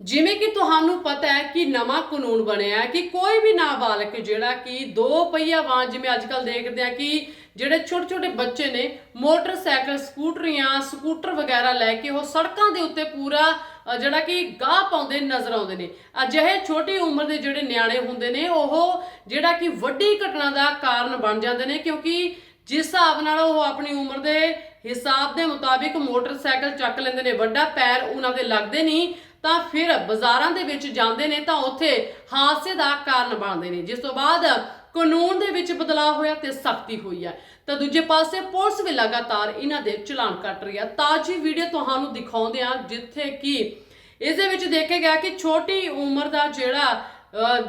ਜਿਵੇਂ ਕਿ ਤੁਹਾਨੂੰ ਪਤਾ ਹੈ ਕਿ ਨਵਾਂ ਕਾਨੂੰਨ ਬਣਿਆ ਹੈ ਕਿ ਕੋਈ ਵੀ ਨਾਬਾਲਗ ਜਿਹੜਾ ਕਿ ਦੋ ਪਹੀਆ ਵਾਹਨ, ਜਿਵੇਂ ਅੱਜ ਕੱਲ ਦੇਖਦੇ ਆ ਕਿ ਜਿਹੜੇ ਛੋਟੇ ਛੋਟੇ ਬੱਚੇ ਨੇ, ਮੋਟਰਸਾਈਕਲ, ਸਕੂਟਰੀਆਂ, ਸਕੂਟਰ ਵਗੈਰਾ ਲੈ ਕੇ ਉਹ ਸੜਕਾਂ ਦੇ ਉੱਤੇ ਪੂਰਾ ਜਿਹੜਾ ਕਿ ਗਾਹ ਪਾਉਂਦੇ ਨਜ਼ਰ ਆਉਂਦੇ ਨੇ। ਅਜਿਹੇ ਛੋਟੀ ਉਮਰ ਦੇ ਜਿਹੜੇ ਨਿਆਣੇ ਹੁੰਦੇ ਨੇ, ਉਹ ਜਿਹੜਾ ਕਿ ਵੱਡੀ ਘਟਨਾ ਦਾ ਕਾਰਨ ਬਣ ਜਾਂਦੇ ਨੇ ਕਿਉਂਕਿ ਜਿਸ ਹਿਸਾਬ ਨਾਲ ਉਹ ਆਪਣੀ ਉਮਰ ਦੇ ਹਿਸਾਬ ਦੇ ਮੁਤਾਬਿਕ ਮੋਟਰਸਾਈਕਲ ਚੱਕ ਲੈਂਦੇ ਨੇ, ਵੱਡਾ ਪੈਰ ਉਹਨਾਂ ਦੇ ਲੱਗਦੇ ਨਹੀਂ। ਤਾਂ ਫਿਰ ਬਾਜ਼ਾਰਾਂ ਦੇ ਵਿੱਚ ਜਾਂਦੇ ਨੇ ਤਾਂ ਉੱਥੇ ਹਾਦਸੇ ਦਾ ਕਾਰਨ ਬਣਦੇ ਨੇ। ਜਿਸ ਤੋਂ ਬਾਅਦ ਕਾਨੂੰਨ ਦੇ ਵਿੱਚ ਬਦਲਾਅ ਹੋਇਆ ਤੇ ਸਖਤੀ ਹੋਈ ਹੈ। ਤਾਂ ਦੂਜੇ ਪਾਸੇ ਪੁਲਿਸ ਵੀ ਲਗਾਤਾਰ ਇਹਨਾਂ ਦੇ ਚਲਾਨ ਕੱਟ ਰਹੀ ਹੈ। ਤਾਜੀ ਵੀਡੀਓ ਤੁਹਾਨੂੰ ਦਿਖਾਉਂਦੇ ਆ ਜਿੱਥੇ ਕਿ ਇਸ ਦੇ ਵਿੱਚ ਦੇਖਿਆ ਗਿਆ ਕਿ ਛੋਟੀ ਉਮਰ ਦਾ ਜਿਹੜਾ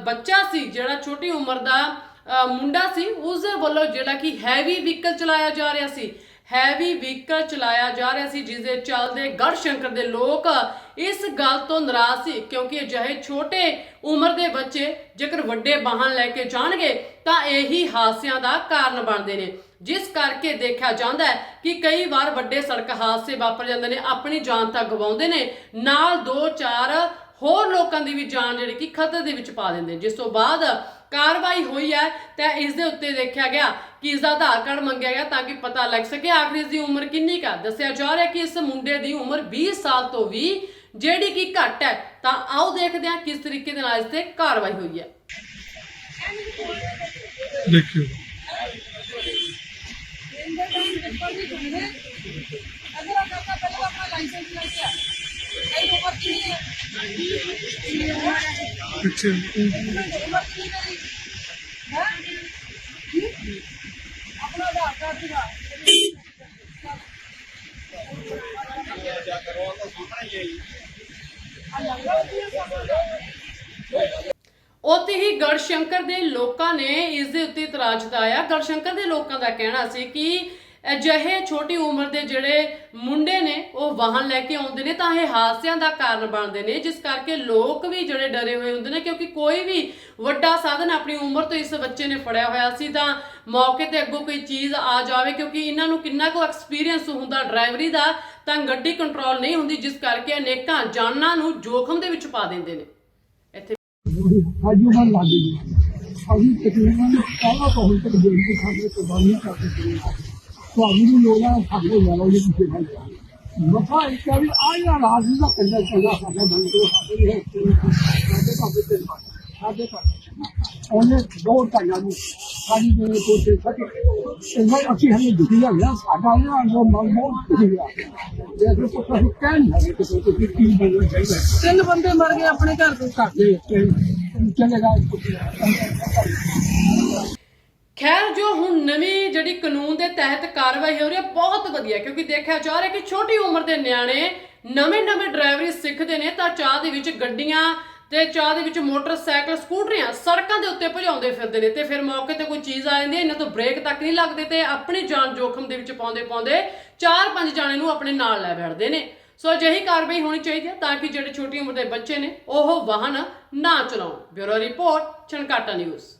ਬੱਚਾ ਸੀ, ਜਿਹੜਾ ਛੋਟੀ ਉਮਰ ਦਾ ਮੁੰਡਾ ਸੀ, ਉਸ ਦੇ ਵੱਲੋਂ ਜਿਹੜਾ ਕਿ ਹੈਵੀ ਵਹੀਕਲ ਚਲਾਇਆ ਜਾ ਰਿਹਾ ਸੀ। ਹੈਵੀ ਵਹੀਕਲ ਚਲਾਇਆ ਜਾ ਰਿਹਾ ਸੀ ਜਿਸ ਦੇ ਚੱਲਦੇ ਗੜ ਸ਼ੰਕਰ ਦੇ ਲੋਕ ਇਸ ਗੱਲ ਤੋਂ ਨਾਰਾਜ਼ ਸੀ, ਕਿਉਂਕਿ ਅਜਿਹੇ ਛੋਟੇ ਉਮਰ ਦੇ ਬੱਚੇ ਜੇਕਰ ਵੱਡੇ ਵਾਹਨ ਲੈ ਕੇ ਜਾਣਗੇ, ਤਾਂ ਇਹੀ ਹਾਦਸਿਆਂ ਦਾ ਕਾਰਨ ਬਣਦੇ ਨੇ ਜਿਸ ਕਰਕੇ ਦੇਖਿਆ ਜਾਂਦਾ ਹੈ ਕਿ ਕਈ ਵਾਰ ਵੱਡੇ ਸੜਕ ਹਾਦਸੇ ਵਾਪਰ ਜਾਂਦੇ ਨੇ, ਆਪਣੀ ਜਾਨ ਤਾਂ ਗਵਾਉਂਦੇ ਨੇ, ਨਾਲ ਦੋ ਚਾਰ ਹੋਰ ਲੋਕਾਂ ਦੀ ਵੀ ਜਾਨ ਜਿਹੜੀ ਕਿ ਖਤਰੇ ਦੇ ਵਿੱਚ ਪਾ ਦਿੰਦੇ ਨੇ। ਜਿਸ ਤੋਂ ਬਾਅਦ ਕਾਰਵਾਈ ਹੋਈ ਹੈ ਤਾਂ ਇਸ ਦੇ ਉੱਤੇ ਦੇਖਿਆ ਗਿਆ ਕਿ ਇਸ ਦਾ ਆਧਾਰ ਕਾਰਡ ਮੰਗਿਆ ਗਿਆ ਤਾਂ ਕਿ ਪਤਾ ਲੱਗ ਸਕੇ ਆਖਰ ਇਸ ਦੀ ਉਮਰ ਕਿੰਨੀ ਕਾ ਦੱਸਿਆ ਜਾ ਰਿਹਾ ਕਿ ਇਸ ਮੁੰਡੇ ਦੀ ਉਮਰ 20 ਸਾਲ ਤੋਂ ਵੀ ਜਿਹੜੀ ਕਿ ਘੱਟ ਹੈ ਤਾਂ ਆਓ ਦੇਖਦੇ ਹਾਂ ਕਿਸ ਤਰੀਕੇ ਦੇ ਨਾਲ ਇਸ ਤੇ ਕਾਰਵਾਈ ਹੋਈ ਹੈ ਦੇਖਿਓ अगला करता पहले अपना लाइसेंस लेके आ এই উপর তিনি আচ্ছা ਉੱਥੇ ਹੀ ਗੜਸ਼ੰਕਰ ਦੇ ਲੋਕਾਂ ਨੇ ਇਸ ਦੇ ਉੱਤੇ ਇਤਰਾਜ਼ ਜਤਾਇਆ। ਗੜਸ਼ੰਕਰ ਦੇ ਲੋਕਾਂ ਦਾ ਕਹਿਣਾ ਸੀ ਕਿ ਅਜਿਹੇ ਛੋਟੀ ਉਮਰ ਦੇ ਜਿਹੜੇ ਮੁੰਡੇ ਨੇ, ਉਹ ਵਾਹਨ ਲੈ ਕੇ ਆਉਂਦੇ ਨੇ ਤਾਂ ਇਹ ਹਾਦਸਿਆਂ ਦਾ ਕਾਰਨ ਬਣਦੇ ਨੇ। ਜਿਸ ਕਰਕੇ ਲੋਕ ਵੀ ਜਿਹੜੇ ਡਰੇ ਹੋਏ ਹੁੰਦੇ ਨੇ, ਕਿਉਂਕਿ ਕੋਈ ਵੀ ਵੱਡਾ ਸਾਧਨ ਆਪਣੀ ਉਮਰ ਤੋਂ ਇਸ ਬੱਚੇ ਨੇ ਫੜਿਆ ਹੋਇਆ ਸੀ, ਤਾਂ ਮੌਕੇ ਤੇ ਅੱਗੋਂ ਕੋਈ ਚੀਜ਼ ਆ ਜਾਵੇ, ਕਿਉਂਕਿ ਇਹਨਾਂ ਨੂੰ ਕਿੰਨਾ ਕੁ ਐਕਸਪੀਰੀਅੰਸ ਹੁੰਦਾ ਡਰਾਈਵਰੀ ਦਾ, ਤਾਂ ਗੱਡੀ ਕੰਟਰੋਲ ਨਹੀਂ ਹੁੰਦੀ, ਜਿਸ ਕਰਕੇ ਅਨੇਕਾਂ ਜਾਨਾਂ ਨੂੰ ਜੋਖਮ ਦੇ ਵਿੱਚ ਪਾ ਦਿੰਦੇ ਨੇ। ਇੱਥੇ ਅੱਜ ਉਹਨਾਂ ਲੱਗ ਗਈ ਅਸੀਂ ਤਕਰੀਬਨ ਪਹਿਲਾਂ ਤੋਂ ਹੁਣ ਤੱਕ ਬੇਨਤੀ ਸਾਡੇ ਕੁਰਬਾਨੀਆਂ ਕਰਦੇ ਪਏ ਤੁਹਾਨੂੰ ਵੀ ਲੋਕਾਂ ਸਾਡੇ ਨਾਲ ਉਹ ਪਿੱਛੇ ਭਾਈ ਮਫਾ ਇੱਕ ਵੀ ਆਇਆ ਰਾਜੀ ਦਾ ਕੰਡਾ ਚੰਗਾ ਸਾਡਾ ਬੰਦ ਕਰੋ ਸਾਡੇ ਵੀ ਹੈ ਸਾਡੇ ਭਾਵੇਂ ਤੇ ਸਾਡੇ ਭਾਵੇਂ ਉਹਨੇ ਦੋ ਟਾਈਆਂ ਨੂੰ ਸਾਡੀ ਦੇ ਕੋਤੇ ਸਕੇ ਇਹਨਾਂ ਅਸੀਂ ਹਮੇ ਦੁਖੀ ਆ ਗਿਆ ਸਾਡਾ ਨਾ ਜੋ ਮਨ ਬਹੁਤ ਦੁਖੀ ਆ ਜੇ ਕੋਈ ਪੁੱਛ ਕਹਿਣ ਹੈ ਕਿ ਤੁਸੀਂ ਕੀ ਬੋਲਣਾ ਚਾਹੀਦਾ ਤਿੰਨ ਬੰਦੇ ਮਰ ਗਏ ਆਪਣੇ ਘਰ ਦੇ। ਘਰ ਦੇ ਚਲੇਗਾ ਖੈਰ, ਜੋ ਹੁਣ ਨਵੀਂ ਜਿਹੜੀ ਕਾਨੂੰਨ ਦੇ ਤਹਿਤ ਕਾਰਵਾਈ ਹੋ ਰਹੀ ਹੈ, ਬਹੁਤ ਵਧੀਆ ਕਿਉਂਕਿ ਦੇਖਿਆ ਜਾ ਰਿਹਾ ਕਿ ਛੋਟੀ ਉਮਰ ਦੇ ਨਿਆਣੇ ਨਵੇਂ-ਨਵੇਂ ਡਰਾਈਵਰੀ ਸਿੱਖਦੇ ਨੇ, ਤਾਂ ਚਾਹ ਦੇ ਵਿੱਚ ਗੱਡੀਆਂ ਤੇ ਚਾਹ ਦੇ ਵਿੱਚ ਮੋਟਰਸਾਈਕਲ, ਸਕੂਟਰੀਆਂ ਸੜਕਾਂ ਦੇ ਉੱਤੇ ਭਜਾਉਂਦੇ ਫਿਰਦੇ ਨੇ ਤੇ ਫਿਰ ਮੌਕੇ ਤੇ ਕੋਈ ਚੀਜ਼ ਆ ਜਾਂਦੀ ਹੈ, ਇਹਨਾਂ ਤੋਂ ਬ੍ਰੇਕ ਤੱਕ ਨਹੀਂ ਲੱਗਦੇ ਤੇ ਆਪਣੀ ਜਾਨ ਜੋਖਮ ਦੇ ਵਿੱਚ ਪਾਉਂਦੇ ਪਾਉਂਦੇ ਚਾਰ ਪੰਜ ਜਾਣੇ ਨੂੰ ਆਪਣੇ ਨਾਲ ਲੈ ਬੈਠਦੇ ਨੇ। ਸੋ ਅਜਿਹੀ ਕਾਰਵਾਈ ਹੋਣੀ ਚਾਹੀਦੀ ਹੈ ਤਾਂ ਕਿ ਜਿਹੜੇ ਛੋਟੀ ਉਮਰ ਦੇ ਬੱਚੇ ਨੇ, ਉਹ ਵਾਹਨ ਨਾ ਚਲਾਉਣ। Bureau report, Chhankata news.